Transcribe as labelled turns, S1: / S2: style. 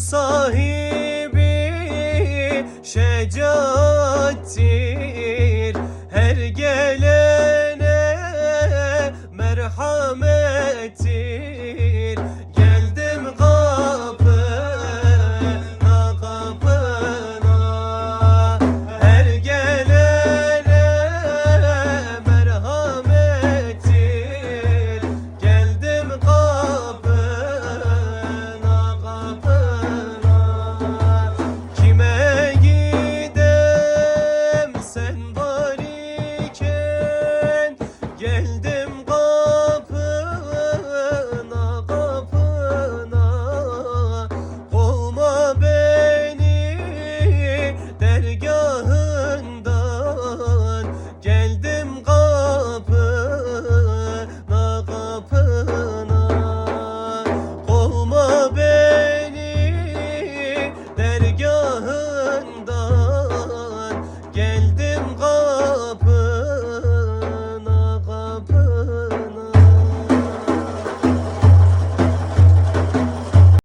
S1: sahibi şecaattir. Her gelene merhamet